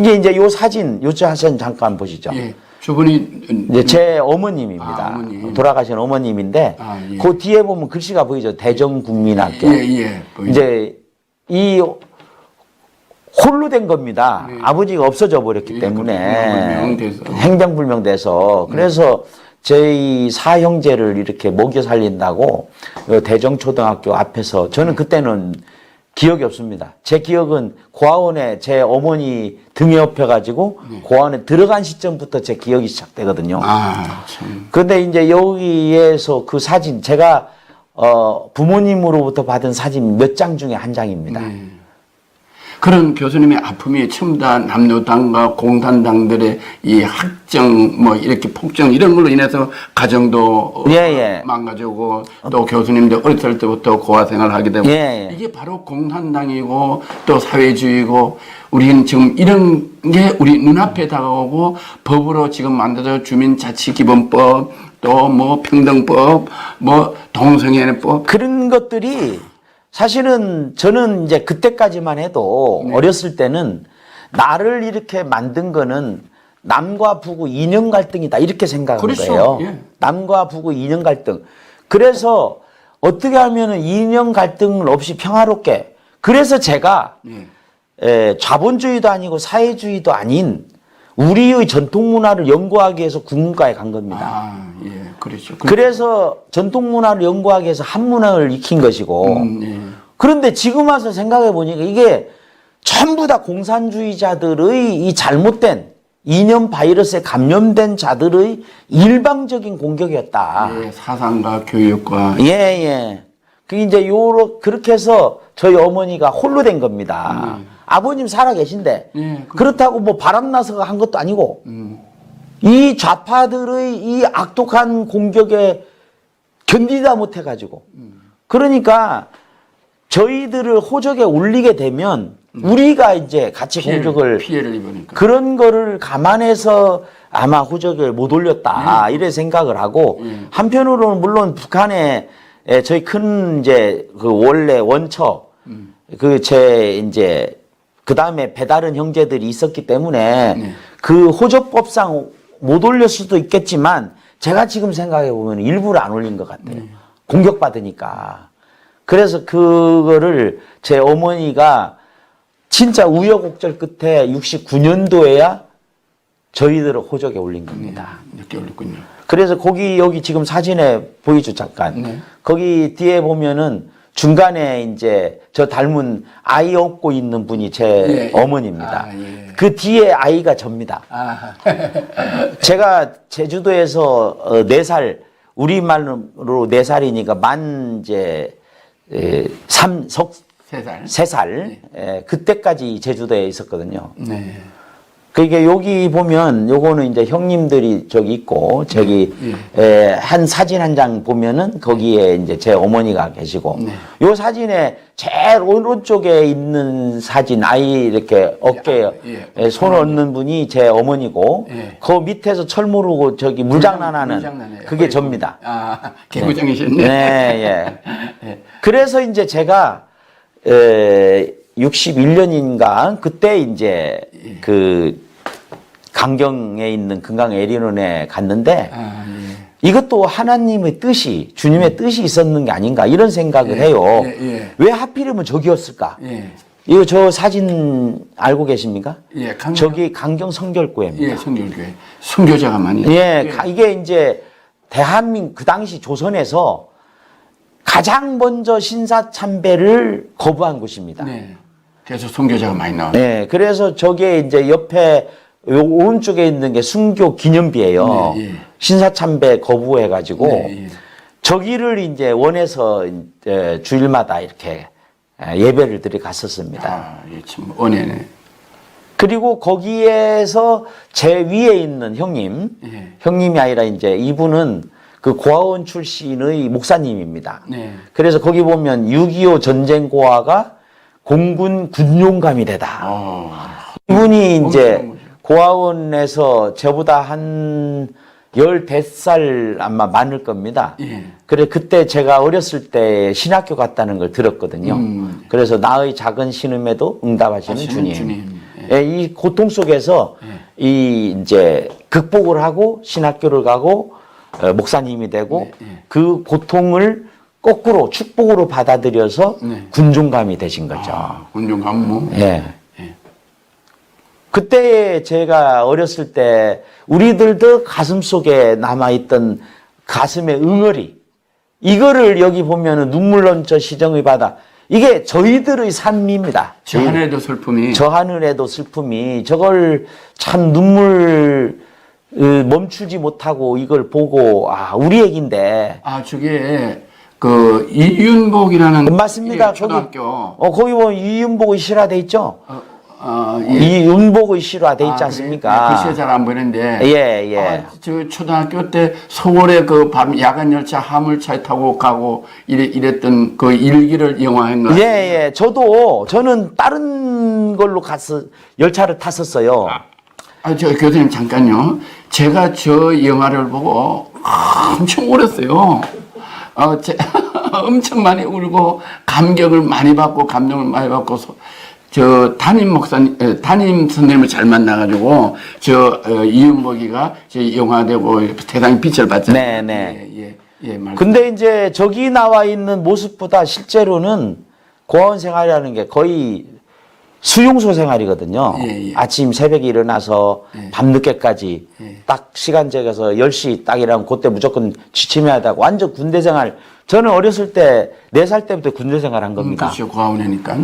이게 이제 요 사진, 요 사진 잠깐 보시죠. 예. 저분이 이제 제 어머님입니다. 아, 어머님. 돌아가신 어머님인데 아, 예. 그 뒤에 보면 글씨가 보이죠. 대정국민학교. 예, 예. 보이죠. 이제 이 홀로 된 겁니다. 아버지가 없어져 버렸기 예, 때문에. 행방불명돼서 그래서 저희 사형제를 이렇게 먹여 살린다고 어, 대정초등학교 앞에서 저는 그때는 기억이 없습니다. 제 기억은 고아원에 제 어머니 등에 업혀가지고 고아원에 들어간 시점부터 제 기억이 시작되거든요. 아, 참. 근데 이제 여기에서 그 사진 제가 어 부모님으로부터 받은 사진 몇 장 중에 한 장입니다. 그런 교수님의 아픔이 첨다 남로당과 공산당들의 이 학정 뭐 이렇게 폭정 이런 걸로 인해서 가정도 예, 예. 망가지고 또 교수님들 어렸을 때부터 고아 생활을 하게 되고 예, 예. 이게 바로 공산당이고 또 사회주의고 우리는 지금 이런 게 우리 눈앞에 다가오고 법으로 지금 만들어 주민자치기본법 또 뭐 평등법 뭐 동성애법 그런 것들이 사실은 저는 이제 그때까지만 해도 네. 어렸을 때는 나를 이렇게 만든 거는 남과 부부 이념 갈등이다 이렇게 생각한 그렇죠. 거예요. 예. 남과 부부 이념 갈등. 그래서 어떻게 하면은 이념 갈등을 없이 평화롭게 그래서 제가 예. 에, 자본주의도 아니고 사회주의도 아닌 우리의 전통 문화를 연구하기 위해서 국문과에 간 겁니다. 아, 예, 그렇죠. 그, 그래서 전통 문화를 연구하기 위해서 한문학을 익힌 것이고 음, 예. 그런데 지금 와서 생각해 보니까 이게 전부 다 공산주의자들의 이 잘못된 이념 바이러스에 감염된 자들의 일방적인 공격이었다. 예, 사상과 교육과 예, 예. 그 이제 요로 그렇게 해서 저희 어머니가 홀로 된 겁니다. 아버님 살아 계신데 예, 그- 그렇다고 뭐 바람 나서 한 것도 아니고 음, 이 좌파들의 이 악독한 공격에 견디다 못해 가지고 그러니까 저희들을 호적에 올리게 되면 우리가 이제 같이 피해를, 공격을 피해를 입으니까. 그런 거를 감안해서 아마 후적을 못 올렸다 이래 생각을 하고 음. 한편으로는 물론 북한에 에, 저희 큰 이제 그 원래 원처 음. 그제 이제 그 다음에 배다른 형제들이 있었기 때문에 네. 그 호적법상 못 올릴 수도 있겠지만 제가 지금 생각해 보면 일부러 안 올린 것 같아요. 네. 공격받으니까. 그래서 그거를 제 어머니가 진짜 우여곡절 끝에 69년도에야 저희들을 호적에 올린 겁니다. 이렇게 올렸군요. 그래서 거기 여기 지금 사진에 보이죠 잠깐. 네. 거기 뒤에 보면은 중간에 이제 저 닮은 아이 업고 있는 분이 제 예. 어머니입니다. 아, 예. 그 뒤에 아이가 접니다. 아, 제가 제주도에서 어, 네살 우리말로 네 살이니까 만 이제 에, 삼석 세 살. 세살 에, 그때까지 제주도에 있었거든요. 네. 그게 여기 보면 요거는 이제 형님들이 저기 있고 저기 예. 에, 한 사진 한 장 보면은 거기에 이제 제 어머니가 계시고 네. 요 사진에 제일 오른쪽에 있는 사진 아이 이렇게 어깨에 예. 에, 손 얹는 분이 제 어머니고 예. 그 밑에서 철 모르고 저기 물장난하는 물장난해요. 그게 접니다. 아, 개구장이셨네. 네, 예. 예. 그래서 이제 제가 에, 61년인가 그때 이제 그 강경에 있는 금강 에리론에 갔는데 아, 예. 이것도 하나님의 뜻이 주님의 뜻이 있었는 게 아닌가 이런 생각을 예, 해요. 예, 예. 왜 하필이면 저기였을까? 예. 이거 저 사진 알고 계십니까? 예, 강, 저기 강경 성결교회입니다. 예, 성결교회. 선교자가 많이. 예, 가- 이게 이제 대한민국 그 당시 조선에서 가장 먼저 신사 참배를 거부한 곳입니다. 네. 그래서 선교자가 많이 나와요. 네, 그래서 저게 이제 옆에 요 오른쪽에 있는 게 순교 기념비예요. 네, 예. 신사 참배 거부해 가지고 네, 예. 저기를 이제 원해서 이제 주일마다 이렇게 예배를 드리 갔었습니다. 아, 예, 참, 은혜네. 그리고 거기에서 제 위에 있는 형님, 예. 형님이 아니라 이제 이분은 그 고아원 출신의 목사님입니다. 네. 그래서 거기 보면 6.25 전쟁 고아가 공군 군용감이 되다. 어, 이분이 이제. 고아원에서 저보다 한 열댓 살 아마 많을 겁니다. 예. 그래 그때 제가 어렸을 때 신학교 갔다는 걸 들었거든요. 음. 그래서 나의 작은 신음에도 응답하시는 하시는 주님. 주님. 예, 이 고통 속에서 이 이제 극복을 하고 신학교를 가고 어, 목사님이 되고 네, 네. 그 고통을 거꾸로 축복으로 받아들여서 네. 군중감이 되신 거죠. 아, 운동감 뭐. 예. 예. 그때 제가 어렸을 때 우리들도 가슴 속에 남아있던 가슴의 응어리 이거를 여기 보면은 눈물 넘쳐 시정의 바다 이게 저희들의 삶입니다. 저 하늘에도 슬픔이. 저 하늘에도 슬픔이 저걸 참 눈물 어, 멈추지 못하고 이걸 보고 아 우리 얘긴데 아, 저게 그 이윤복이라는 맞습니다. 예, 거기 초등학교. 어 거기 보면 이윤복의 실화돼 있죠. 어, 어, 예. 이윤복의 실화돼 있지 아, 않습니까? 그래? 글씨가 잘 안 보이는데. 예, 예. 아, 저 초등학교 때 서울에 그 밤 야간 열차 화물차 타고 가고 이래, 이랬던 그 일기를 영화한 거. 예, 예. 저도, 저는 다른 걸로 갔어, 열차를 탔었어요. 아, 저 교수님 잠깐요. 제가 저 영화를 보고 엄청 울었어요. 어, 제, 엄청 많이 울고 감격을 많이 받고 감동을 많이 받고 소- 저 담임 목사님, 에, 담임 선생님을 잘 만나가지고 저 어, 이윤복이가 저 영화되고 세상 빛을 봤잖아요. 네, 네. 예, 예, 예, 말. 근데 이제 저기 나와 있는 모습보다 실제로는 고아원 생활이라는 게 거의 수용소 생활이거든요. 예, 예. 아침 새벽에 일어나서 예. 밤늦게까지 예. 딱 시간 정해서 10시 딱 일하면 그때 무조건 지침해야 되고 완전 군대 생활. 저는 어렸을 때 4살 때부터 군대 생활 한 음, 겁니다. 그렇죠. 고아원이니까.